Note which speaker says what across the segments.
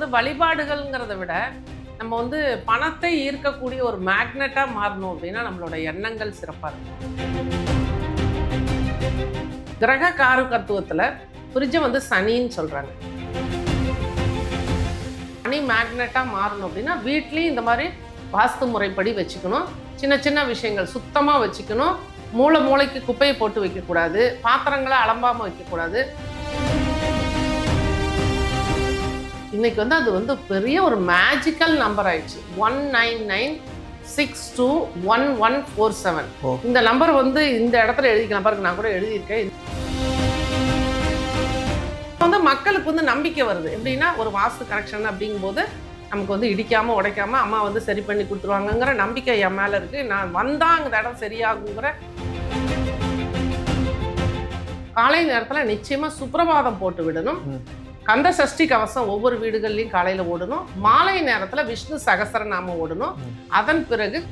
Speaker 1: வந்து வழிபாடுகள்ங்கிறத விட நம்ம வந்து பணத்தை ஈர்க்கக்கூடிய ஒரு மேக்னெட்டாக மாறணும் அப்படின்னா நம்மளோட எண்ணங்கள் சிறப்பாக இருக்கும். கிரக காரகத்துவத்தில் ஃப்ரிட்ஜை வந்து சனின்னு சொல்கிறாங்க சனி மேக்னெட்டாக மாறணும் அப்படின்னா வீட்லேயும் இந்த மாதிரி வாஸ்து முறைப்படி வச்சுக்கணும். சின்ன சின்ன விஷயங்கள் சுத்தமாக வச்சுக்கணும். மூளை மூளைக்கு குப்பையை போட்டு வைக்கக்கூடாது. பாத்திரங்களை அலம்பாமல் வைக்கக்கூடாது. இன்னைக்கு வந்து அது வந்து பெரிய ஒரு மேஜிக்கல் நம்பர் ஆயிடுச்சு. One nine nine six two one one four seven. இந்த நம்பர் வந்து இந்த இடத்துல எழுதிக்கலாம் பாருங்க நான் கூட எழுதியிருக்கேன். வந்து மக்களுக்கு வந்து நம்பிக்கை வருது. எப்படின்னா ஒரு வாஸ்து கரெக்ஷன் அப்படிங்கும்போது நமக்கு வந்து இடிக்காம உடைக்காம அம்மா வந்து சரி பண்ணி கொடுத்துருவாங்கங்கிற நம்பிக்கை என் மேல இருக்கு. நான் வந்தா அந்த இடம் சரியாகுங்கிற காலை நேரத்துல நிச்சயமா சுப்பிரபாதம் போட்டு விடணும். கந்த சஷ்டி கவசம் ஒவ்வொரு வீடுகள்லையும் காலையில ஓடணும். மாலை நேரத்துல விஷ்ணு சகசரநாமம் ஓடணும்.
Speaker 2: ம்.
Speaker 1: அதன் பிறகு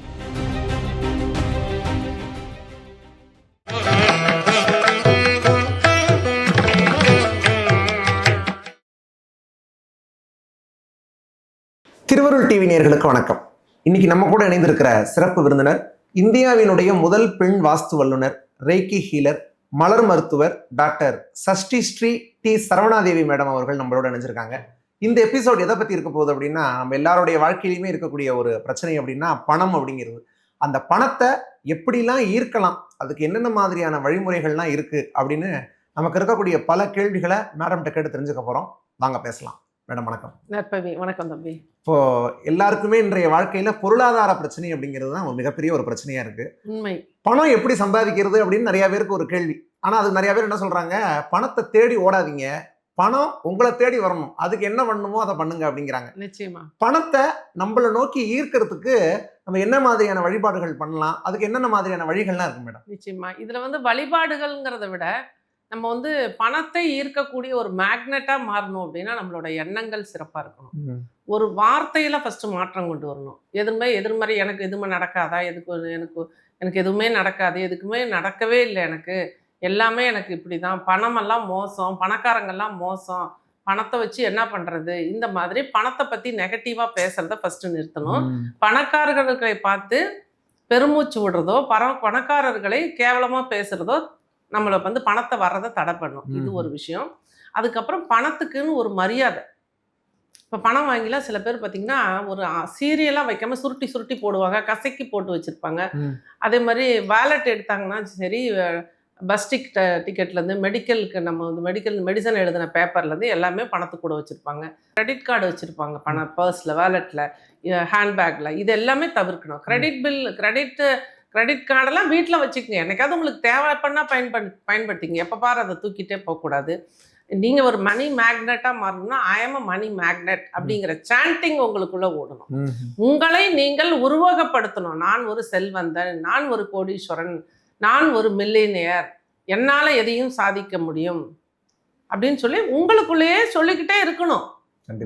Speaker 2: திருவருள் டிவி நேயர்களுக்கு வணக்கம். இன்னைக்கு நம்ம கூட இணைந்திருக்கிற சிறப்பு விருந்தினர் இந்தியாவினுடைய முதல் பெண் வாஸ்து வல்லுனர் ரேக்கி ஹீலர் மலர் மருத்துவர் doctor Sashti Sri D Saravanadevi madam அவர்கள் நம்மளோட இணைஞ்சிருக்காங்க. இந்த எபிசோட் எதை பத்தி இருக்க போகுது அப்படின்னா நம்ம எல்லாருடைய வாழ்க்கையிலுமே இருக்கக்கூடிய ஒரு பிரச்சனை அப்படின்னா பணம் அப்படிங்கிறது. அந்த பணத்தை எப்படிலாம் ஈர்க்கலாம் அதுக்கு என்னென்ன மாதிரியான வழிமுறைகள்லாம் இருக்கு அப்படின்னு நமக்கு இருக்கக்கூடிய பல கேள்விகளை மேடம்கிட்ட கேட்டு தெரிஞ்சுக்க போறோம். வாங்க பேசலாம். மேடம் வணக்கம்.
Speaker 1: நற்பவி வணக்கம் தம்பி.
Speaker 2: இப்போ எல்லாருக்குமே இன்றைய வாழ்க்கையில பொருளாதார பிரச்சனை அப்படிங்கிறது தான் ஒரு மிகப்பெரிய ஒரு பிரச்சனையா இருக்கு.
Speaker 1: உண்மை.
Speaker 2: பணம் எப்படி சம்பாதிக்கிறது அப்படின்னு நிறைய பேருக்கு ஒரு கேள்வி. ஆனா அது நிறைய பேர் என்ன சொல்றாங்க? பணத்தை தேடி ஓடாதீங்க. பணம் உங்களை தேடி வரணும். அதுக்கு என்ன பண்ணணுமோ அதை பண்ணுங்க அப்படிங்கிறாங்க.
Speaker 1: நிச்சயமா.
Speaker 2: பணத்தை நம்மளை நோக்கி ஈர்க்கிறதுக்கு நம்ம என்ன மாதிரியான வழிபாடுகள் பண்ணலாம்? அதுக்கு என்னென்ன மாதிரியான வழிகள்லாம் இருக்கு மேடம்?
Speaker 1: நிச்சயமா. இதுல வந்து வழிபாடுகள்ங்கிறத விட நம்ம வந்து பணத்தை ஈர்க்கக்கூடிய ஒரு மேக்னெட்டா மாறணும் அப்படின்னா நம்மளோட எண்ணங்கள் சிறப்பா இருக்கணும். ஒரு வார்த்தையில ஃபர்ஸ்ட் மாற்றம் கொண்டு வரணும். எதுவுமே எதிர்மறை எனக்கு எதுவுமே நடக்காதா? எதுக்கு எனக்கு எனக்கு எதுவுமே நடக்காது. எதுக்குமே நடக்கவே இல்லை எனக்கு. எல்லாமே எனக்கு இப்படி தான் பணமெல்லாம் மோசம். பணக்காரங்கெல்லாம் மோசம். பணத்தை வச்சு என்ன பண்றது? இந்த மாதிரி பணத்தை பத்தி நெகட்டிவா பேசுறத ஃபர்ஸ்ட் நிறுத்தணும். பணக்காரர்களை பார்த்து பெருமூச்சு விடுறதோ பண பணக்காரர்களை கேவலமா பேசுறதோ நம்மளை வந்து பணத்தை வர்றதை தடை பண்ணும். இது. ஒரு விஷயம். அதுக்கப்புறம் பணத்துக்குன்னு ஒரு மரியாதை. இப்போ பணம் வாங்கிலாம் சில பேர் பார்த்தீங்கன்னா ஒரு சீரியலாக வைக்காம சுருட்டி சுருட்டி போடுவாங்க. கசக்கி போட்டு வச்சுருப்பாங்க. அதே மாதிரி வேலட் எடுத்தாங்கன்னா சரி பஸ் டிக் டிக்கெட்லேருந்து மெடிக்கலுக்கு நம்ம வந்து மெடிக்கல் மெடிசன் எழுதின பேப்பர்லேருந்து எல்லாமே பணத்து கூட வச்சுருப்பாங்க. கிரெடிட் கார்டு வச்சுருப்பாங்க பண பர்ஸில் வேலெட்டில் ஹேண்ட்பேக்கில் இது எல்லாமே தவிர்க்கணும். கிரெடிட் பில் கிரெடிட் கிரெடிட் கார்டெல்லாம் வீட்டில் வச்சுக்கோங்க. என்னைக்காவது உங்களுக்கு தேவைப்படனா பயன்படு பயன்படுத்திங்க. எப்போ பாரு அதை தூக்கிட்டே போகக்கூடாது. நீங்கள் ஒரு மணி மேக்னெட்டாக மாறணும்னா ஐ எம் மணி மேக்னெட் அப்படிங்கிற சாண்டிங் உங்களுக்குள்ள ஓடணும். உங்களை நீங்கள் உருவகப்படுத்தணும். நான் ஒரு செல்வந்தன் நான் ஒரு கோடீஸ்வரன் நான் ஒரு மில்லினியர் என்னால் எதையும் சாதிக்க முடியும் அப்படின்னு சொல்லி உங்களுக்குள்ளேயே சொல்லிக்கிட்டே இருக்கணும்.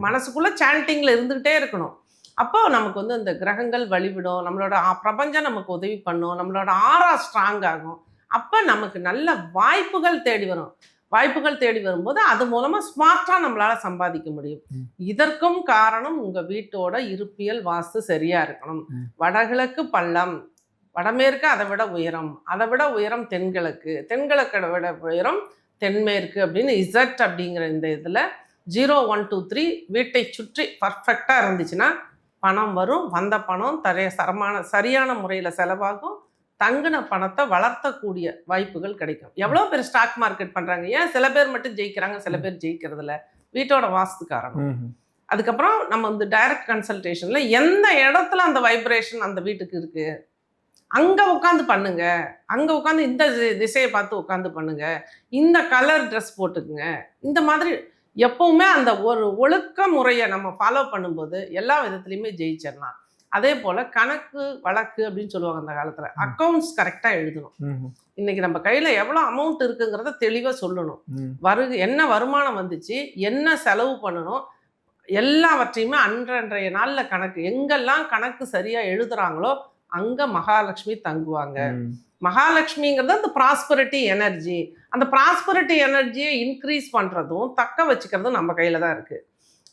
Speaker 1: மனசுக்குள்ள சாண்டிங்ல இருந்துகிட்டே இருக்கணும். அப்போ நமக்கு வந்து இந்த கிரகங்கள் வழிவிடும் நம்மளோட பிரபஞ்சம் நமக்கு உதவி பண்ணும் நம்மளோட ஆறா ஸ்ட்ராங் ஆகும் அப்போ நமக்கு நல்ல வாய்ப்புகள் தேடி வரும் வாய்ப்புகள் தேடி வரும்போது அது மூலமா ஸ்மார்ட்டா நம்மளால சம்பாதிக்க முடியும். இதற்கும் காரணம் உங்க வீட்டோட இருப்பியல் வாஸ்து சரியா இருக்கணும். வடகிழக்கு பள்ளம் வடமேற்கு அதை விட உயரம் அதை விட உயரம் தென்கிழக்கு தென்கிழக்கை விட உயரம் தென்மேற்கு அப்படின்னு இசட் அப்படிங்கிற இந்த இதில் ஜீரோ ஒன் டூ த்ரீ வீட்டை சுற்றி பர்ஃபெக்டாக இருந்துச்சுன்னா பணம் வரும் வந்த பணம் தரைய சரமான சரியான முறையில் செலவாகும். தங்கின பணத்தை வளர்த்தக்கூடிய வாய்ப்புகள் கிடைக்கும். எவ்வளோ பேர் ஸ்டாக் மார்க்கெட் பண்ணுறாங்க ஏன் சில பேர் மட்டும் ஜெயிக்கிறாங்க சில பேர் ஜெயிக்கிறதில்ல. வீட்டோட வாஸ்து காரணம் அதுக்கப்புறம் நம்ம வந்து டைரக்ட் கன்சல்டேஷனில் எந்த இடத்துல அந்த வைப்ரேஷன் அந்த வீட்டுக்கு இருக்கு? அங்கே உட்காந்து பண்ணுங்க. அங்கே உட்காந்து இந்த திசையை பார்த்து உட்காந்து பண்ணுங்க. இந்த கலர் ட்ரெஸ் போட்டுக்குங்க. இந்த மாதிரி எப்பவுமே அந்த ஒரு ஒழுக்க முறையை நம்ம ஃபாலோ பண்ணும்போது எல்லா விதத்துலையுமே ஜெயிச்சிடலாம். அதே போல் கணக்கு வழக்கு அப்படின்னு சொல்லுவாங்க அந்த காலத்தில். அக்கௌண்ட்ஸ் கரெக்டாக எழுதணும். இன்னைக்கு நம்ம கையில் எவ்வளோ அமௌண்ட் இருக்குங்கிறத தெளிவாக சொல்லணும். வரு என்ன வருமானம் வந்துச்சு என்ன செலவு பண்ணணும் எல்லாவற்றையுமே அன்றன்றைய நாளில் கணக்கு எங்கெல்லாம் கணக்கு சரியாக எழுதுறாங்களோ அங்கே மகாலட்சுமி தங்குவாங்க. மகாலட்சுமிங்கிறது அந்த ப்ராஸ்பரிட்டி எனர்ஜி அந்த ப்ராஸ்பரிட்டி எனர்ஜியை இன்க்ரீஸ் பண்ணுறதும் தக்க வச்சுக்கிறதும் நம்ம கையில் தான் இருக்குது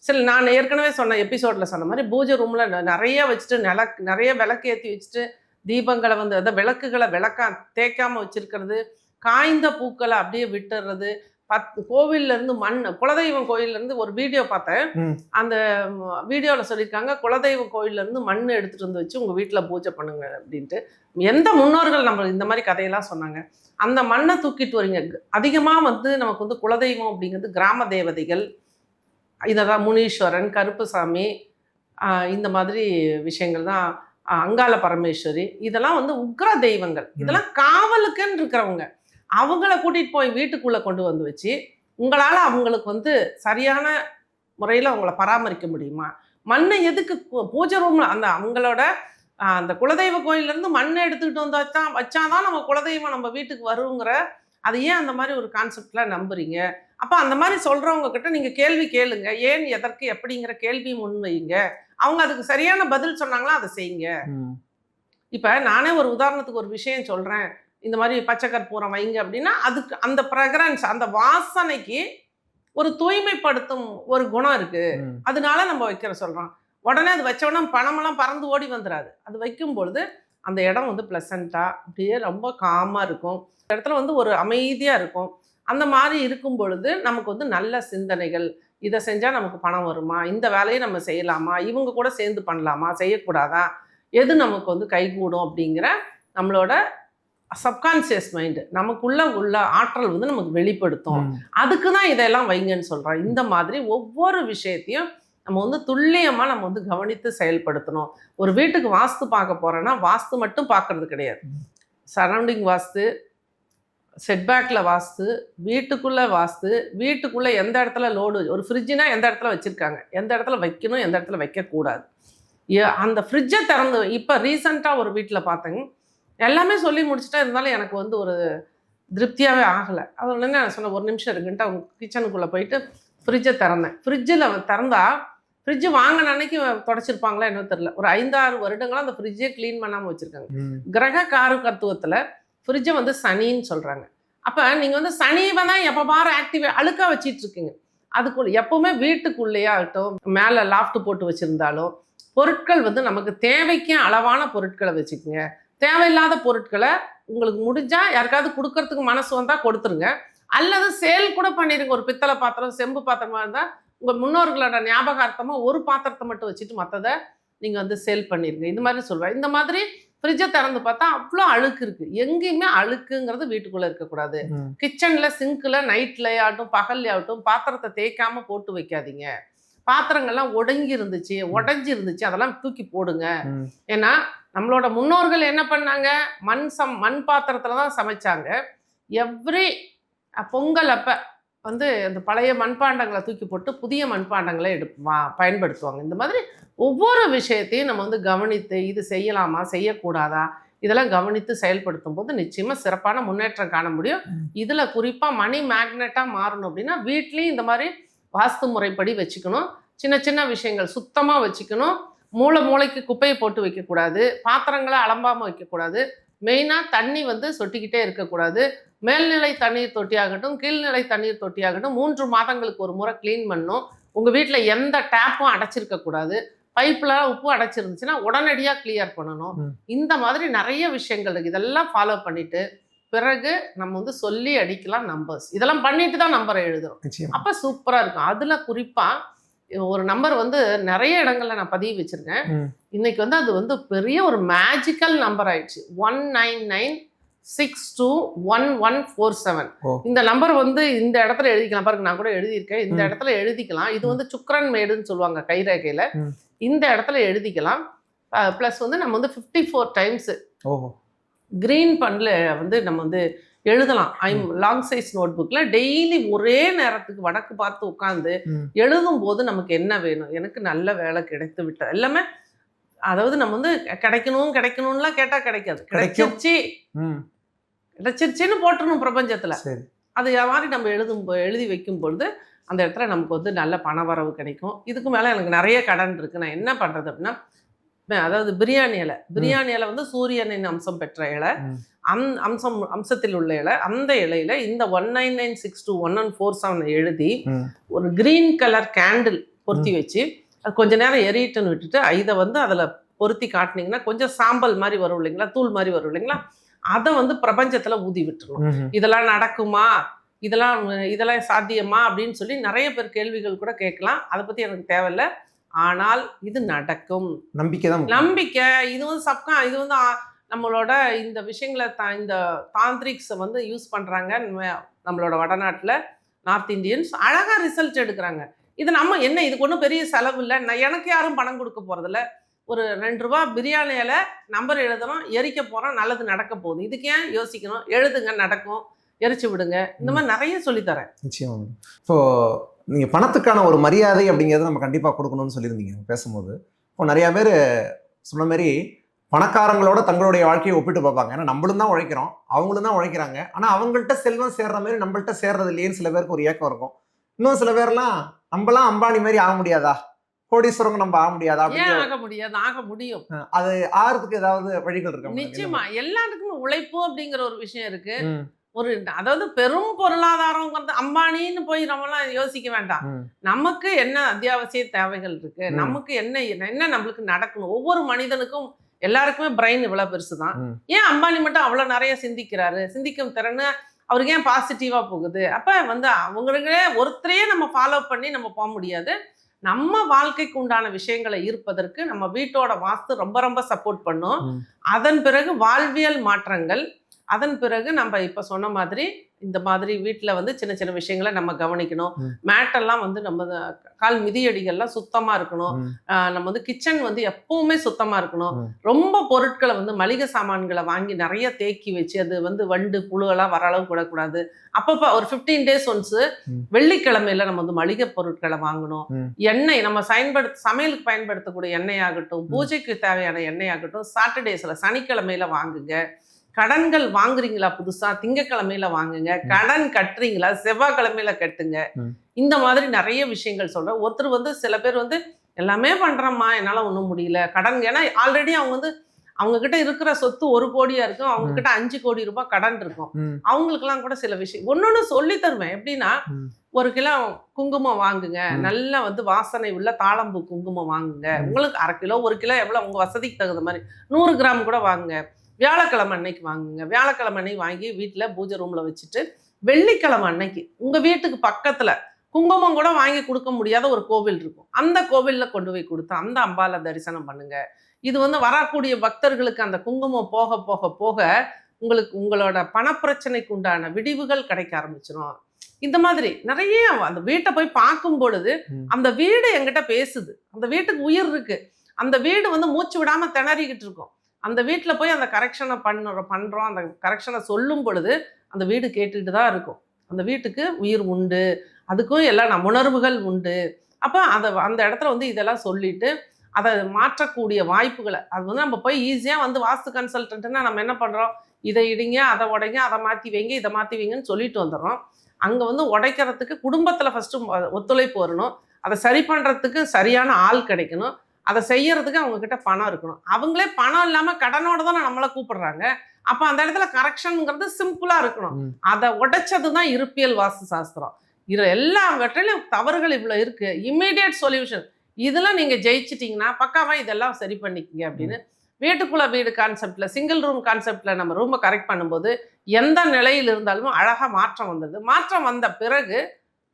Speaker 1: சரி நான் ஏற்கனவே சொன்ன எபிசோடில் சொன்ன மாதிரி பூஜை ரூமில் நிறைய வச்சுட்டு நிலக் நிறைய விளக்கு ஏற்றி வச்சுட்டு தீபங்களை வந்து அதை விளக்குகளை விளக்கா தேய்க்காமல் வச்சுருக்கிறது காய்ந்த பூக்களை அப்படியே விட்டுறது பத் கோவில்ல இருந்து மண் குலதெய்வம் கோயில்ல இருந்து ஒரு வீடியோ பார்த்தேன். அந்த வீடியோவில் சொல்லியிருக்காங்க குலதெய்வ கோயில்ல இருந்து மண் எடுத்துட்டு வந்து வச்சு உங்க வீட்டில் பூஜை பண்ணுங்க அப்படின்ட்டு. எந்த முன்னோர்கள் நம்ம இந்த மாதிரி கதையெல்லாம் சொன்னாங்க. அந்த மண்ணை தூக்கிட்டு வரீங்க. அதிகமாக வந்து நமக்கு வந்து குலதெய்வம் அப்படிங்கிறது கிராம தேவதைகள் இதெல்லாம் முனீஸ்வரன் கருப்புசாமி இந்த மாதிரி விஷயங்கள் தான் அங்காள பரமேஸ்வரி இதெல்லாம் வந்து உக்ர தெய்வங்கள். இதெல்லாம் காவலுக்குன்னு இருக்கிறவங்க. அவங்கள கூட்டிட்டு போய் வீட்டுக்குள்ள கொண்டு வந்து வச்சு உங்களால அவங்களுக்கு வந்து சரியான முறையில் அவங்கள பராமரிக்க முடியுமா? மண்ணை எதுக்கு பூஜை ரூம்ல அந்த அவங்களோட அந்த குலதெய்வ கோயில்ல இருந்து மண்ணை எடுத்துக்கிட்டு வந்து வச்சா வச்சாதான் நம்ம குலதெய்வம் நம்ம வீட்டுக்கு வருங்கிற அது ஏன் அந்த மாதிரி ஒரு கான்செப்ட்ல நம்புறீங்க? அப்ப அந்த மாதிரி சொல்றவங்க கிட்ட நீங்க கேள்வி கேளுங்க. ஏன் எதற்கு எப்படிங்கிற கேள்வி முன்வைங்க. அவங்க அதுக்கு சரியான பதில் சொன்னாங்களா அதை செய்யுங்க. இப்ப நானே ஒரு உதாரணத்துக்கு ஒரு விஷயம் சொல்றேன். இந்த மாதிரி பச்சை கற்பூரம் வைங்க அப்படின்னா அதுக்கு அந்த ப்ரெகரன்ஸ் அந்த வாசனைக்கு ஒரு தூய்மைப்படுத்தும் ஒரு குணம் இருக்கு.
Speaker 2: ம்.
Speaker 1: அதனால நம்ம வைக்கிற சொல்றோம். உடனே அது வச்ச உடனே பணமெல்லாம் பறந்து ஓடி வந்துடாது அது வைக்கும் பொழுது அந்த இடம் வந்து பிளசண்டா அப்படியே ரொம்ப காமா இருக்கும். இடத்துல வந்து ஒரு அமைதியா இருக்கும். அந்த மாதிரி இருக்கும் பொழுது நமக்கு வந்து நல்ல சிந்தனைகள். இதை செஞ்சா நமக்கு பணம் வருமா? இந்த வேலையை நம்ம செய்யலாமா? இவங்க கூட சேர்ந்து பண்ணலாமா? செய்யக்கூடாதா? எது நமக்கு வந்து கைகூடும் அப்படிங்கிற நம்மளோட சப்கான்சியஸ் மைண்டு நமக்குள்ள உள்ள ஆற்றல் வந்து நமக்கு வெளிப்படுத்தும். அதுக்கு தான் இதெல்லாம் வைங்கன்னு சொல்கிறோம் இந்த மாதிரி ஒவ்வொரு விஷயத்தையும் நம்ம வந்து துல்லியமாக நம்ம வந்து கவனித்து செயல்படுத்தணும். ஒரு வீட்டுக்கு வாஸ்து பார்க்க போகிறோன்னா வாஸ்து மட்டும் பார்க்கறது கிடையாது. சரௌண்டிங் வாஸ்து செட்பேக்கில் வாஸ்து வீட்டுக்குள்ளே வாஸ்து வீட்டுக்குள்ளே எந்த இடத்துல லோடு ஒரு ஃப்ரிட்ஜுனா எந்த இடத்துல வச்சுருக்காங்க? எந்த இடத்துல வைக்கணும் எந்த இடத்துல வைக்கக்கூடாது. அந்த ஃப்ரிட்ஜை திறந்து இப்போ ரீசண்டாக ஒரு வீட்டில் பார்த்தேங்க எல்லாமே சொல்லி முடிச்சுட்டா இருந்தாலும் எனக்கு வந்து ஒரு திருப்தியாகவே ஆகலை. அது உடனே நான் சொன்னேன் ஒரு நிமிஷம் இருக்குன்ட்டு அவங்க கிச்சனுக்குள்ளே போயிட்டு ஃப்ரிட்ஜை திறந்தேன். ஃப்ரிட்ஜில் திறந்தா ஃப்ரிட்ஜு வாங்கின அன்னைக்கு தொடச்சிருப்பாங்களா என்னவோ தெரில ஒரு ஐந்தாறு வருடங்களா அந்த ஃப்ரிட்ஜே க்ளீன் பண்ணாமல் வச்சுருக்காங்க. கிரக காரகத்துவத்தில் ஃப்ரிட்ஜை வந்து சனின்னு சொல்கிறாங்க அப்போ நீங்கள் வந்து சனிவை தான் எப்போ பாரு ஆக்டிவ் அழுக்கா வச்சிட்டு இருக்கீங்க. அதுக்குள்ள எப்பவுமே வீட்டுக்குள்ளேயே ஆகட்டும் மேலே லாஃப்ட் போட்டு வச்சுருந்தாலும் பொருட்கள் வந்து நமக்கு தேவைக்கு அளவான பொருட்களை வச்சுக்கோங்க. தேவையில்லாத பொருட்களை உங்களுக்கு முடிஞ்சா யாருக்காவது கொடுக்கறதுக்கு மனசு வந்தால் கொடுத்துருங்க. அல்லது சேல் கூட பண்ணிடுங்க ஒரு பித்தளை பாத்திரம் செம்பு பாத்திரமா இருந்தால் உங்கள் முன்னோர்களோட ஞாபகார்த்தமாக ஒரு பாத்திரத்தை மட்டும் வச்சுட்டு மற்றதை நீங்கள் வந்து சேல் பண்ணிடுங்க இந்த மாதிரி சொல்லுவேன் இந்த மாதிரி ஃப்ரிட்ஜை திறந்து பார்த்தா அவ்வளோ அழுக்கு இருக்குது எங்கேயுமே அழுக்குங்கிறது வீட்டுக்குள்ளே இருக்கக்கூடாது. கிச்சனில் சிங்க்கில் நைட்ல ஆகட்டும் பகல்ல ஆகட்டும் பாத்திரத்தை தேய்க்காம போட்டு வைக்காதீங்க. பாத்திரங்கள்லாம் ஒடுங்கி இருந்துச்சு உடஞ்சி இருந்துச்சு அதெல்லாம் தூக்கி போடுங்க. ஏன்னா நம்மளோட முன்னோர்கள் என்ன பண்ணாங்க? மண் சம் மண் பாத்திரத்தில் தான் சமைச்சாங்க. எவ்ரி பொங்கல் அப்போ வந்து அந்த பழைய மண்பாண்டங்களை தூக்கி போட்டு புதிய மண்பாண்டங்களை எடுப்பா பயன்படுத்துவாங்க. இந்த மாதிரி ஒவ்வொரு விஷயத்தையும் நம்ம வந்து கவனித்து இது செய்யலாமா? செய்யக்கூடாதா? இதெல்லாம் கவனித்து செயல்படுத்தும் போது நிச்சயமாக சிறப்பான முன்னேற்றம் காண முடியும். இதில் குறிப்பாக மணி மேக்னெட்டாக மாறணும் அப்படின்னா வீட்லேயும் இந்த மாதிரி வாஸ்து முறைப்படி வச்சுக்கணும். சின்ன சின்ன விஷயங்கள் சுத்தமாக வச்சுக்கணும். மூளை மூளைக்கு குப்பையை போட்டு வைக்கக்கூடாது பாத்திரங்களை அலம்பாம வைக்கக்கூடாது. மெயினாக தண்ணி வந்து சொட்டிக்கிட்டே இருக்கக்கூடாது. மேல்நிலை தண்ணீர் தொட்டியாகட்டும் கீழ்நிலை தண்ணீர் தொட்டியாகட்டும் மூன்று மாதங்களுக்கு ஒரு முறை க்ளீன் பண்ணணும். உங்கள் வீட்டில் எந்த டேப்பும் அடைச்சிருக்கக்கூடாது. பைப்பில் உப்பு அடைச்சிருந்துச்சுன்னா உடனடியாக கிளியர் பண்ணணும். இந்த மாதிரி நிறைய விஷயங்கள் இருக்குது இதெல்லாம் ஃபாலோ பண்ணிட்டு பிறகு நம்ம வந்து சொல்லி அடிக்கலாம் நம்பர்ஸ் இதெல்லாம் பண்ணிட்டு தான் நம்பரை எழுதுறோம். அப்போ சூப்பராக இருக்கும். அதில் குறிப்பாக ஒரு நம்பர் வந்து நிறைய இடங்கள்ல நான் பதிவு வச்சிருக்கேன். இன்னைக்கு வந்து அது வந்து பெரிய ஒரு மேஜிக்கல் நம்பர் ஆயிடுச்சு. One nine nine six two one one four seven. இந்த நம்பர் வந்து இந்த இடத்துல எழுதிக்கலாம். பாருங்க நான் கூட எழுதியிருக்கேன். இந்த. இடத்துல எழுதிக்கலாம். இது வந்து சுக்ரன் மேடுன்னு சொல்லுவாங்க கைரேகையில். இந்த இடத்துல எழுதிக்கலாம். ப்ளஸ் வந்து நம்ம வந்து ஃபிஃப்டி ஃபோர் டைம்ஸ் கிரீன் பண்ணில் வந்து நம்ம வந்து எழுதலாம். ஐம் லாங் சைஸ் நோட் புக்கில் டெய்லி ஒரே நேரத்துக்கு வடக்கு பார்த்து உட்காந்து. எழுதும் போது நமக்கு என்ன வேணும்? எனக்கு நல்ல வேலை கிடைத்து விட்ட எல்லாமே அதாவது நம்ம வந்து கிடைக்கணும் கிடைக்கணும்லாம் கேட்டால் கிடைக்காது. கிடைச்சிருச்சு. கிடைச்சிருச்சுன்னு போட்டுருணும் பிரபஞ்சத்தில். அது மாதிரி நம்ம எழுதும் எழுதி வைக்கும் பொழுது அந்த இடத்துல நமக்கு வந்து நல்ல பண வரவு கிடைக்கும். இதுக்கு மேலே எனக்கு நிறைய கடன் இருக்குது நான் என்ன பண்ணுறது அப்படின்னா அதாவது பிரியாணி இலை. பிரியாணி இலை வந்து சூரியனின் அம்சம் பெற்ற இலை.
Speaker 2: ம்.
Speaker 1: அந் அம்சம் அம்சத்தில் உள்ள இலை. அந்த இலையில இந்த one nine nine six two one one four seven எழுதி. ஒரு கிரீன் கலர் கேண்டில் பொருத்தி வச்சு அது கொஞ்ச நேரம் எரியட்டுன்னு விட்டுட்டு இதை வந்து அதில் பொருத்தி காட்டினீங்கன்னா கொஞ்சம் சாம்பல் மாதிரி வரும் இல்லைங்களா? தூள் மாதிரி வரும் இல்லைங்களா? அதை வந்து பிரபஞ்சத்தில் ஊதி விட்டுருணும்
Speaker 2: ம்ஹும்.
Speaker 1: இதெல்லாம் நடக்குமா? இதெல்லாம் இதெல்லாம் சாத்தியமா? அப்படின்னு சொல்லி நிறைய பேர் கேள்விகள் கூட கேட்கலாம். அதை பற்றி எனக்கு தேவையில்லை. ஆனால் இது நடக்கும்.
Speaker 2: நம்பிக்கை தான்.
Speaker 1: நம்பிக்கை இது வந்து சப்கா இது வந்து நம்மளோட இந்த விஷயங்களை தா இந்த தாந்திரிக்ஸை வந்து யூஸ் பண்ணுறாங்க நம்மளோட வடநாட்டில் நார்த் இந்தியன்ஸ். அழகாக ரிசல்ட் எடுக்கிறாங்க. இது நம்ம என்ன இதுக்கு ஒன்றும் பெரிய செலவு இல்லை. நான் எனக்கு யாரும் பணம் கொடுக்க போகிறதில்ல ஒரு ரெண்டு ரூபா பிரியாணியில் நம்பர் எழுதுறோம் எரிக்க போகிறோம் நல்லது நடக்க போகுது. இதுக்கு ஏன் யோசிக்கணும்? எழுதுங்க நடக்கும் எரிச்சு விடுங்க. இந்த மாதிரி நிறைய சொல்லித்தரேன்
Speaker 2: நிச்சயம் இப்போ நீங்க பணத்துக்கான ஒரு மரியாதை அப்படிங்கிறத நம்ம கண்டிப்பா கொடுக்கணும்னு சொல்லியிருந்தீங்க பேசும்போது. இப்போ நிறைய பேர் சொன்ன மாதிரி பணக்காரங்களோட தங்களுடைய வாழ்க்கையை ஒப்பிட்டு பார்ப்பாங்க. ஏன்னா நம்மளும் தான் உழைக்கிறோம். அவங்களும் தான் உழைக்கிறாங்க. ஆனா அவங்கள்ட்ட செல்வம் சேர்ற மாதிரி நம்மள்ட்ட சேர்றது இல்லையேன்னு சில பேருக்கு ஒரு ஏக்கம் இருக்கும். இன்னும் சில பேர்லாம் நம்மலாம் அம்பானி மாதிரி ஆக முடியாதா? கோடீஸ்வரங்க நம்ம ஆக முடியாதா?
Speaker 1: ஆக முடியாது? ஆக முடியும்.
Speaker 2: அது ஆறதுக்கு ஏதாவது வழிகள் இருக்கா?
Speaker 1: நிச்சயமா. எல்லாத்துக்குமே உழைப்பு அப்படிங்கிற ஒரு விஷயம் இருக்கு. ஒரு அதாவது பெரும் பொருளாதாரங்கிறது அம்பானின்னு போய் நம்மலாம் யோசிக்க வேண்டாம். நமக்கு என்ன அத்தியாவசிய தேவைகள் இருக்கு.
Speaker 2: நமக்கு
Speaker 1: என்ன என்ன நம்மளுக்கு நடக்கணும்? ஒவ்வொரு மனிதனுக்கும் எல்லாருக்குமே பிரெயின் இவ்வளவு பெருசு தான். ஏன் அம்பானி மட்டும் அவ்வளவு நிறைய சிந்திக்கிறாரு? சிந்திக்கும் திறன் அவருக்கு ஏன் பாசிட்டிவா போகுது? அப்ப வந்து அவங்களுக்கே ஒருத்தரையே நம்ம ஃபாலோ பண்ணி நம்ம போக முடியாது. நம்ம வாழ்க்கைக்கு உண்டான விஷயங்களை ஈர்ப்பதற்கு நம்ம வீட்டோட வாஸ்து ரொம்ப ரொம்ப சப்போர்ட் பண்ணும். அதன் பிறகு வாழ்வியல் மாற்றங்கள் அதன் பிறகு நம்ம இப்ப சொன்ன மாதிரி இந்த மாதிரி வீட்டில் வந்து சின்ன சின்ன விஷயங்களை நம்ம கவனிக்கணும். மேட்டெல்லாம் வந்து நம்ம கால் மிதியடிகள்லாம் சுத்தமாக இருக்கணும். நம்ம வந்து கிச்சன் வந்து எப்பவுமே சுத்தமாக இருக்கணும். ரொம்ப பொருட்களை வந்து மளிகை சாமான்களை வாங்கி நிறைய தேக்கி வச்சு அது வந்து வண்டு புழுவெல்லாம் வர அளவு விடக்கூடாது. அப்பப்போ ஒரு ஃபிஃப்டீன் டேஸ் ஒன்ஸு. வெள்ளிக்கிழமையில நம்ம வந்து மளிகை பொருட்களை வாங்கணும்.
Speaker 2: எண்ணெய்
Speaker 1: நம்ம பயன்படுத்த சமையலுக்கு பயன்படுத்தக்கூடிய எண்ணெய் ஆகட்டும் பூஜைக்கு தேவையான எண்ணெய் ஆகட்டும் சாட்டர்டேஸில் சனிக்கிழமையில வாங்குங்க. கடன்கள் வாங்குறீங்களா புதுசா? திங்கக்கிழமையில வாங்குங்க. கடன் கட்டுறீங்களா? செவ்வாய்க்கிழமையில கட்டுங்க. இந்த மாதிரி நிறைய விஷயங்கள் சொல்றேன் ஒருத்தர் வந்து சில பேர் வந்து எல்லாமே பண்றேம்மா என்னால ஒன்றும் முடியல. கடன் ஏன்னா ஆல்ரெடி அவங்க வந்து அவங்க கிட்ட இருக்கிற சொத்து ஒரு கோடியா இருக்கும். அவங்க. கிட்ட அஞ்சு கோடி ரூபாய் கடன் இருக்கும்.
Speaker 2: ம்,
Speaker 1: அவங்களுக்கெல்லாம் கூட சில விஷயம் ஒன்னொன்னு சொல்லி தருவேன். எப்படின்னா. ஒரு கிலோ குங்குமம் வாங்குங்க. நல்ல வந்து வாசனை உள்ள தாளம்பூ குங்குமம் வாங்குங்க. உங்களுக்கு அரை கிலோ ஒரு கிலோ எவ்வளோ உங்க வசதிக்கு தகுந்த மாதிரி. நூறு கிராம் கூட வாங்குங்க. வியாழக்கிழமை அன்னைக்கு வாங்குங்க. வியாழக்கிழமை அன்னைக்கு வாங்கி வீட்டில் பூஜை ரூம்ல வச்சுட்டு வெள்ளிக்கிழமை அன்னைக்கு உங்க வீட்டுக்கு பக்கத்துல குங்குமம் கூட வாங்கி கொடுக்க முடியாத ஒரு கோவில் இருக்கும். அந்த கோவில்ல கொண்டு போய் கொடுத்து அந்த அம்பால தரிசனம் பண்ணுங்க. இது வந்து வரக்கூடிய பக்தர்களுக்கு அந்த குங்குமம் போக போக போக உங்களுக்கு உங்களோட பணப்பிரச்சனைக்கு உண்டான விடிவுகள் கிடைக்க ஆரம்பிச்சிடும் இந்த மாதிரி நிறைய அந்த வீட்டை போய் பார்க்கும் பொழுது. அந்த வீடு என்கிட்ட பேசுது. அந்த வீட்டுக்கு உயிர் இருக்கு. அந்த வீடு வந்து மூச்சு விடாம திணறிக்கிட்டு இருக்கும். அந்த வீட்டில் போய் அந்த கரெக்ஷனை பண்ண பண்ணுறோம் அந்த கரெக்ஷனை சொல்லும் பொழுது அந்த வீடு கேட்டுட்டு தான் இருக்கும். அந்த வீட்டுக்கு உயிர் உண்டு. அதுக்கும் எல்லாம் நம் உணர்வுகள் உண்டு. அப்போ அதை அந்த இடத்துல வந்து இதெல்லாம் சொல்லிட்டு அதை மாற்றக்கூடிய வாய்ப்புகளை அது வந்து நம்ம போய் ஈஸியாக வந்து வாஸ்து கன்சல்டன்ட்னா நம்ம என்ன பண்ணுறோம் இதை இடிங்க அதை உடைங்க அதை மாற்றி வைங்க இதை மாற்றி வைங்கன்னு சொல்லிட்டு வந்துடுறோம். அங்கே வந்து உடைக்கிறதுக்கு குடும்பத்தில் ஃபஸ்ட்டு ஒத்துழைப்பு வரணும். அதை சரி பண்ணுறதுக்கு சரியான ஆள் கிடைக்கணும். அதை செய்யறதுக்கு அவங்க கிட்ட பணம் இருக்கணும். அவங்களே பணம் இல்லாமல் கடனோட தானே நம்மளை கூப்பிடுறாங்க. அப்போ அந்த இடத்துல கரெக்ஷனுங்கிறது சிம்பிளாக இருக்கணும். அதை உடைச்சது தான் இருப்பியல் வாஸ்து சாஸ்திரம். இதில் எல்லாவற்றிலும் தவறுகள் இவ்வளோ இருக்கு. இம்மீடியட் சொல்யூஷன் இதில் நீங்கள் ஜெயிச்சிட்டிங்கன்னா பக்காவா இதெல்லாம் சரி பண்ணிக்கங்க அப்படின்னு வீட்டுக்குள்ள வீடு கான்செப்ட்ல சிங்கிள் ரூம் கான்செப்ட்ல நம்ம ரூமை கரெக்ட் பண்ணும்போது எந்த நிலையில் இருந்தாலும் அழகா மாற்றம் வந்தது. மாற்றம் வந்த பிறகு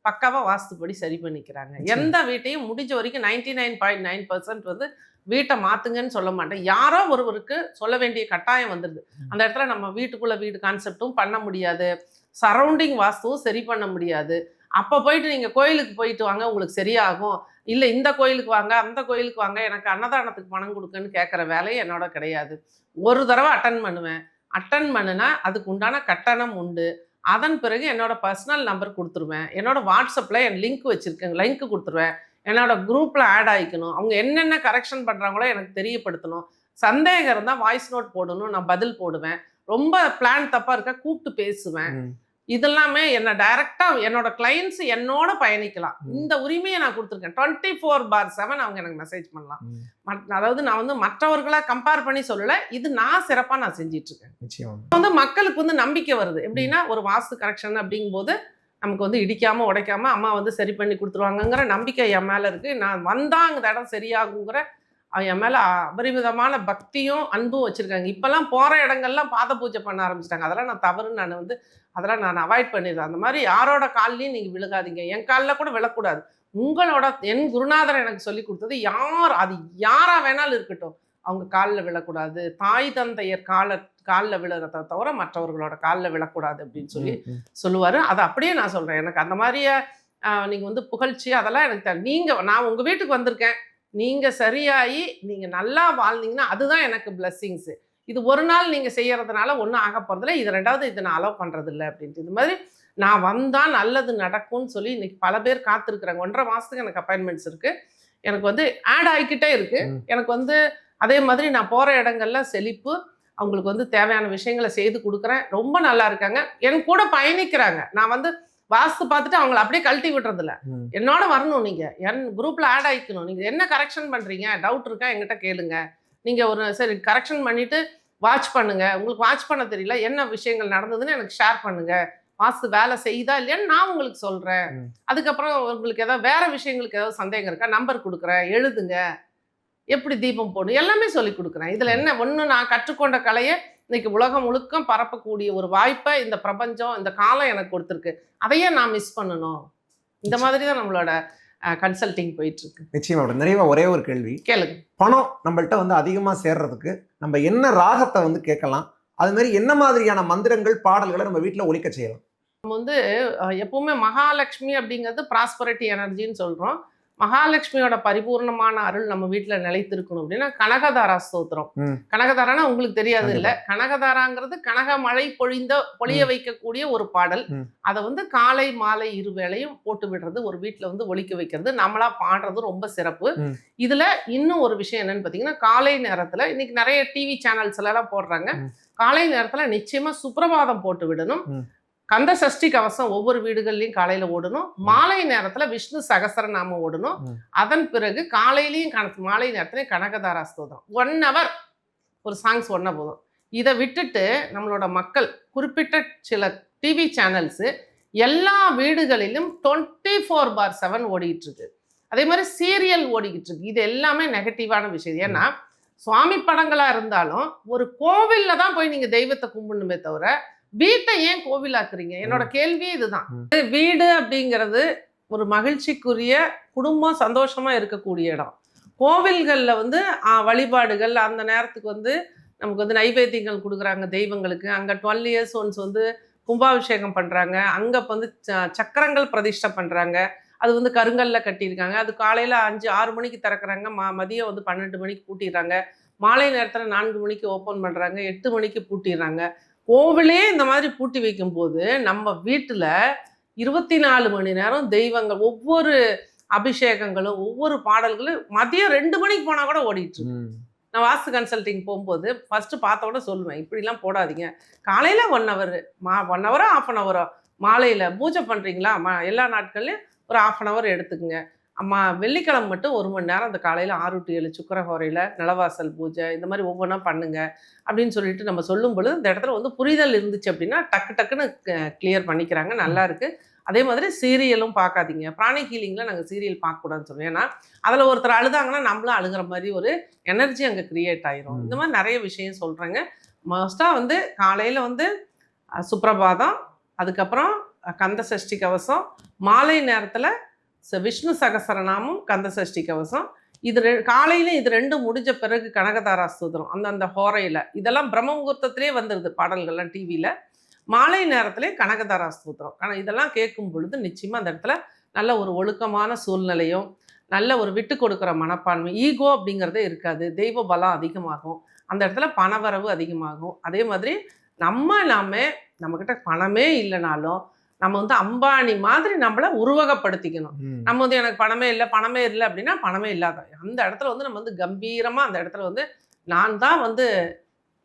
Speaker 1: பக்காவா வாஸ்துப்படி சரி பண்ணிக்கிறாங்க. எந்த வீட்டையும் முடிஞ்ச வரைக்கும் ninety nine point nine percent வந்து வீட்டை மாத்துங்கன்னு சொல்ல மாட்டேன். யாரோ ஒருவருக்கு சொல்ல வேண்டிய கட்டாயம் வந்துடுது அந்த இடத்துல நம்ம வீட்டுக்குள்ள வீடு கான்செப்டும் பண்ண முடியாது. சரௌண்டிங் வாஸ்துவும் சரி பண்ண முடியாது. அப்போ போயிட்டு நீங்கள் கோயிலுக்கு போயிட்டு வாங்க உங்களுக்கு சரியாகும். இல்லை இந்த கோயிலுக்கு வாங்க அந்த கோயிலுக்கு வாங்க எனக்கு அன்னதானத்துக்கு பணம் கொடுக்குன்னு கேட்குற வேலையும் என்னோட கிடையாது. ஒரு தடவை அட்டன் பண்ணுவேன். அட்டன் பண்ணுனா அதுக்கு உண்டான கட்டணம் உண்டு. அதன் பிறகு என்னோடய பர்சனல் நம்பர் கொடுத்துருவேன். என்னோடய வாட்ஸ்அப்பில் என் லிங்க் வச்சுருக்கேன். லிங்க் கொடுத்துருவேன். என்னோட குரூப்பில் ஆட் ஆகிக்கணும் அவங்க என்னென்ன கரெக்ஷன் பண்ணுறாங்களோ எனக்கு தெரியப்படுத்தணும். சந்தேகம் இருந்தால் வாய்ஸ் நோட் போடணும். நான் பதில் போடுவேன். ரொம்ப பிளான் தப்பாக இருக்கா? கூப்பிட்டு பேசுவேன். இதெல்லாமே என்ன டைரக்டா என்னோட கிளைண்ட்ஸ் என்னோட பயணிக்கலாம். இந்த உரிமையை நான் கொடுத்துருக்கேன். டுவெண்ட்டி ஃபோர் பார் செவன் அவங்க எனக்கு மெசேஜ் பண்ணலாம். அதாவது நான் வந்து மற்றவர்களா கம்பேர் பண்ணி சொல்லல இது நான் சிறப்பா நான்
Speaker 2: நிச்சயம்.
Speaker 1: வந்து மக்களுக்கு வந்து நம்பிக்கை வருது. எப்படின்னா ஒரு வாஸ்து கரெக்ஷன் அப்படிங்கும்போது நமக்கு வந்து இடிக்காம உடைக்காம அம்மா வந்து சரி பண்ணி கொடுத்துருவாங்கங்கிற நம்பிக்கை என் மேலே இருக்குது நான் வந்தால் அந்த இடம் சரியாகுங்கிற என் மேலே அபரிமிதமான பக்தியும் அன்பும் வச்சுருக்காங்க. இப்போல்லாம் போகிற இடங்கள்லாம் பாத பூஜை பண்ண ஆரம்பிச்சிட்டாங்க. அதெல்லாம் நான் தவறுன்னு நான் வந்து அதெல்லாம் நான் அவாய்ட் பண்ணிடுறேன். அந்த மாதிரி யாரோட கால்லையும் நீங்கள் விழுகாதீங்க. என் காலில் கூட விழக்கூடாது. உங்களோட என் குருநாதர் எனக்கு சொல்லி கொடுத்தது யார் அது யாரா வேணாலும் இருக்கட்டும். அவங்க காலில் விழக்கூடாது. தாய் தந்தையர் கால காலில் விழுறத தவிர மற்றவர்களோட காலில் விழக்கூடாது அப்படின்னு சொல்லி. சொல்லுவார். அதை அப்படியே நான் சொல்கிறேன் எனக்கு அந்த மாதிரியே நீங்கள் வந்து புகழ்ச்சி அதெல்லாம் எனக்கு நீங்கள் நான் உங்கள் வீட்டுக்கு வந்திருக்கேன். நீங்கள் சரியாகி நீங்கள் நல்லா வாழ்ந்தீங்கன்னா அதுதான் எனக்கு பிளெஸ்ஸிங்ஸு இது ஒரு நாள் நீங்கள் செய்யறதுனால ஒன்றும் ஆக போகிறதில்ல இது ரெண்டாவது இதை நான் அலோவ் பண்ணுறதில்ல அப்படின்ட்டு. இது மாதிரி நான் வந்தால் நல்லது நடக்கும்னு சொல்லி இன்னைக்கு பல பேர் காத்திருக்கிறாங்க. ஒன்றரை மாதத்துக்கு எனக்கு அப்பாயின்மெண்ட்ஸ் இருக்குது எனக்கு வந்து ஆட் ஆகிக்கிட்டே இருக்குது. எனக்கு வந்து அதே மாதிரி நான் போகிற இடங்கள்ல செழிப்பு அவங்களுக்கு வந்து தேவையான விஷயங்களை செய்து கொடுக்குறேன். ரொம்ப நல்லா இருக்காங்க. என் கூட பயணிக்கிறாங்க. நான் வந்து வாஸ்து பார்த்துட்டு அவங்கள அப்படியே கழட்டி விட்டுறதில்ல
Speaker 2: ம்.
Speaker 1: என்னோட வரணும் நீங்க. என் குரூப்ல ஆட் ஆயிக்கணும் நீங்க என்ன கரெக்ஷன் பண்றீங்க? டவுட் இருக்கா? என்கிட்ட கேளுங்க. நீங்க ஒரு சரி கரெக்ஷன் பண்ணிட்டு வாட்ச் பண்ணுங்க. உங்களுக்கு வாட்ச் பண்ண தெரியல என்ன விஷயங்கள் நடந்ததுன்னு எனக்கு ஷேர் பண்ணுங்க. வாஸ்து வேலை செய்யுதா இல்லையான்னு நான் உங்களுக்கு சொல்றேன்.
Speaker 2: ம்.
Speaker 1: அதுக்கப்புறம் உங்களுக்கு ஏதாவது வேற விஷயங்களுக்கு ஏதாவது சந்தேகம் இருக்கா நம்பர் கொடுக்குறேன் எழுதுங்க. எப்படி தீபம் போடணும் எல்லாமே சொல்லி கொடுக்குறேன். இதுல என்ன ஒண்ணு நான் கற்றுக்கொண்ட கலையை இன்னைக்கு உலகம் முழுக்க பரப்பக்கூடிய ஒரு வாய்ப்பை இந்த பிரபஞ்சம் இந்த காலம் எனக்கு கொடுத்துருக்கு. அதையே நான் மிஸ் பண்ணணும். இந்த மாதிரி தான் நம்மளோட கன்சல்டிங் போயிட்டு இருக்கு
Speaker 2: நிச்சயமா மேடம் நிறைவா ஒரே ஒரு கேள்வி.
Speaker 1: கேளுங்க.
Speaker 2: பணம் நம்மள்ட்ட வந்து அதிகமா சேர்றதுக்கு நம்ம என்ன ராகத்தை வந்து கேட்கலாம்? அது மாதிரி என்ன மாதிரியான மந்திரங்கள் பாடல்களை நம்ம வீட்ல ஒலிக்க செய்யலாம்?
Speaker 1: நம்ம வந்து எப்பவுமே மகாலட்சுமி அப்படிங்கிறது ப்ராஸ்பரிட்டி எனர்ஜின்னு சொல்றோம். மகாலட்சுமியோட பரிபூர்ணமான அருள் நம்ம வீட்டில் நிலைத்திருக்கணும் அப்படின்னா கனகதாரா ஸ்தோத்திரம். கனகதாரானா உங்களுக்கு தெரியாது. இல்ல கனகதாராங்கிறது கனக மழை பொழிந்த பொழிய. வைக்கக்கூடிய ஒரு பாடல். அதை வந்து காலை மாலை இரு வேளையும் போட்டு விடுறது ஒரு வீட்டில் வந்து ஒலிக்க வைக்கிறது நம்மளா பாடுறது ரொம்ப சிறப்பு. இதுல இன்னும் ஒரு விஷயம் என்னன்னு பார்த்தீங்கன்னா காலை நேரத்துல இன்னைக்கு நிறைய டிவி சேனல்ஸ் எல்லாம் போடுறாங்க. காலை நேரத்துல நிச்சயமா சுப்பிரபாதம் போட்டு விடணும். கந்த சஷ்டி கவசம் ஒவ்வொரு வீடுகள்லையும் காலையில ஓடணும். மாலை நேரத்துல விஷ்ணு சகசரநாமம் ஓடணும்.
Speaker 2: ம்.
Speaker 1: அதன் பிறகு காலையிலையும் கண மாலை நேரத்துலையும் கனகதாரா ஸ்தோத்திரம் ஒன் ஹவர் ஒரு சாங்ஸ் ஒன்ன போதும். இதை விட்டுட்டு நம்மளோட மக்கள் குறிப்பிட்ட சில டிவி சேனல்ஸு எல்லா வீடுகளிலும் டுவெண்ட்டி ஃபோர் பார் செவன் ஓடிட்டு இருக்கு அதே மாதிரி சீரியல் ஓடிக்கிட்டு இருக்கு இது எல்லாமே நெகட்டிவான விஷயம். ஏன்னா சுவாமி படங்களா இருந்தாலும் ஒரு கோவில்ல தான் போய் நீங்க தெய்வத்தை கும்பிடணுமே தவிர வீட்டை ஏன் கோவிலாக்குறீங்க? என்னோட கேள்வியே இதுதான். வீடு அப்படிங்கிறது ஒரு மகிழ்ச்சிக்குரிய குடும்பம் சந்தோஷமா இருக்கக்கூடிய இடம். கோவில்கள்ல வந்து வழிபாடுகள் அந்த நேரத்துக்கு வந்து நமக்கு வந்து நைவேத்தியங்கள் கொடுக்குறாங்க தெய்வங்களுக்கு. அங்க டுவெல் இயர்ஸ் ஒன்ஸ் வந்து கும்பாபிஷேகம் பண்றாங்க. அங்க இப்ப வந்து சக்கரங்கள் பிரதிஷ்டை பண்றாங்க. அது வந்து கருங்கல்ல கட்டியிருக்காங்க. அது காலையில அஞ்சு ஆறு மணிக்கு திறக்கறாங்க. மா மதியம் வந்து பன்னெண்டு மணிக்கு பூட்டிடுறாங்க. மாலை நேரத்துல நான்கு மணிக்கு ஓப்பன் பண்றாங்க. எட்டு மணிக்கு பூட்டிடுறாங்க. கோவிலே இந்த மாதிரி பூட்டி வைக்கும்போது நம்ம வீட்டுல இருபத்தி நாலு மணி நேரம் தெய்வங்கள் ஒவ்வொரு அபிஷேகங்களும் ஒவ்வொரு பாடல்களும் மதியம் ரெண்டு மணிக்கு போனா கூட ஓடிட்டு நான் வாஸ்து கன்சல்டிங் போகும்போது ஃபர்ஸ்ட் பார்த்த உடனே சொல்லுவேன் இப்படிலாம் போடாதீங்க. காலையில ஒன் ஹவர் மா ஒன் ஹவரோ ஆஃப் அன் ஹவரோ மாலையில பூஜை பண்றீங்களா? மா எல்லா நாட்கள்லையும் ஒரு ஆஃப் அன் ஹவர் எடுத்துக்கங்க. அம்மா வெள்ளிக்கிழமை மட்டும் ஒரு மணி நேரம் அந்த காலையில் ஆறு டு ஏழு சுக்கரஹோரையில் நிலவாசல் பூஜை இந்த மாதிரி ஒவ்வொன்றா பண்ணுங்க அப்படின்னு சொல்லிட்டு நம்ம சொல்லும் பொழுது இந்த இடத்துல வந்து புரிதல் இருந்துச்சு அப்படின்னா டக்கு டக்குன்னு கிளியர் பண்ணிக்கிறாங்க. நல்லா இருக்கு. அதே மாதிரி சீரியலும் பார்க்காதீங்க. பிராணி ஹீலிங்கில் நாங்கள் சீரியல் பார்க்கக்கூடாதுன்னு சொல்லுவோம் ஏன்னா அதில் ஒருத்தர் அழுதாங்கன்னா நம்மளும் அழுகிற மாதிரி ஒரு எனர்ஜி அங்கே கிரியேட் ஆயிரும். இந்த மாதிரி நிறைய விஷயம் சொல்கிறேங்க மோஸ்ட்டாக வந்து காலையில் வந்து சுப்ரபாதம் அதுக்கப்புறம் கந்த சஷ்டி கவசம் மாலை நேரத்தில் விஷ்ணு சகசரநாமம் கந்த சஷ்டி கவசம் இது ரெ காலையில் இது ரெண்டும் முடிஞ்ச பிறகு கனகதாரா ஸ்தோத்திரம். அந்தந்த ஹோரையில். இதெல்லாம் பிரம்ம முகூர்த்தத்திலே வந்துடுது பாடல்கள்லாம் டிவியில். மாலை நேரத்திலே கனகதாரா ஸ்தூத்திரம். ஆனால் இதெல்லாம் கேட்கும் பொழுது நிச்சயமாக அந்த இடத்துல நல்ல ஒரு ஒழுக்கமான சூழ்நிலையும் நல்ல ஒரு விட்டு கொடுக்குற மனப்பான்மை ஈகோ அப்படிங்கிறதே இருக்காது. தெய்வ பலம் அதிகமாகும். அந்த இடத்துல பணவரவு அதிகமாகும். அதே மாதிரி நம்ம நாமே நம்மக்கிட்ட பணமே இல்லைனாலும் நம்ம வந்து அம்பானி மாதிரி நம்மளை உருவகப்படுத்திக்கணும். நம்ம வந்து எனக்கு பணமே இல்லை பணமே இல்லை அப்படின்னா பணமே இல்லாத அந்த இடத்துல வந்து நம்ம வந்து கம்பீரமாக அந்த இடத்துல வந்து நான் தான் வந்து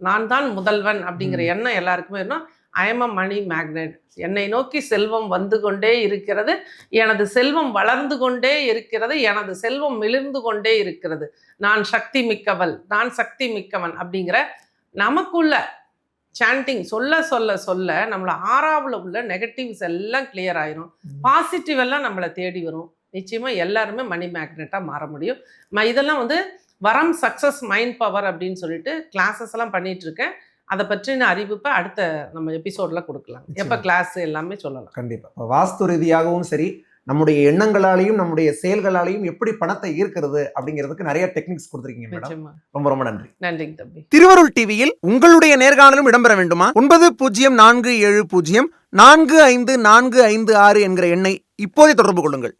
Speaker 1: நான் தான் முதல்வன் அப்படிங்கிற. எண்ணம் எல்லாருக்குமே இருக்கணும் ஐஎம் அ மணி மேக்னெட் என்னை நோக்கி செல்வம் வந்து கொண்டே இருக்கிறது எனது செல்வம் வளர்ந்து கொண்டே இருக்கிறது எனது செல்வம் மிளிர்ந்து கொண்டே இருக்கிறது. நான் சக்தி மிக்கவள் நான் சக்தி மிக்கவன் அப்படிங்கிற நமக்குள்ள சாண்டிங் சொல்ல சொல்ல சொல்ல நம்மள ஆறாவில் உள்ள நெகட்டிவ்ஸ் எல்லாம் கிளியர் ஆயிரும். பாசிட்டிவ் எல்லாம் நம்மளை தேடி வரும். நிச்சயமா எல்லாருமே மணி மேக்னெட்டாக மாற முடியும். ம- இதெல்லாம் வந்து வரம் சக்ஸஸ் மைண்ட் பவர் அப்படின்னு சொல்லிட்டு கிளாஸஸ் எல்லாம் பண்ணிட்டு இருக்கேன். அதை பற்றின அறிவிப்பை அடுத்த நம்ம எபிசோட்ல கொடுக்கலாம். எப்போ. கிளாஸ் எல்லாமே சொல்லலாம்.
Speaker 2: கண்டிப்பா. இப்ப வாஸ்து ரீதியாகவும் சரி நம்முடைய எண்ணங்களாலையும் நம்முடைய செயல்களாலையும் எப்படி பணத்தை ஈர்க்கிறது அப்படிங்கிறதுக்கு நிறைய டெக்னிக்ஸ் கொடுத்துருக்கீங்க மேடம் ரொம்ப ரொம்ப நன்றி.
Speaker 1: நன்றிங்க தம்பி.
Speaker 2: திருவருள் டிவியில் உங்களுடைய நேர்காணலும் இடம்பெற வேண்டுமா? ஒன்பது பூஜ்ஜியம் நான்கு ஏழு பூஜ்ஜியம் நான்கு ஐந்து நான்கு ஐந்து ஆறு என்கிற எண்ணை இப்போதே தொடர்பு கொள்ளுங்கள்.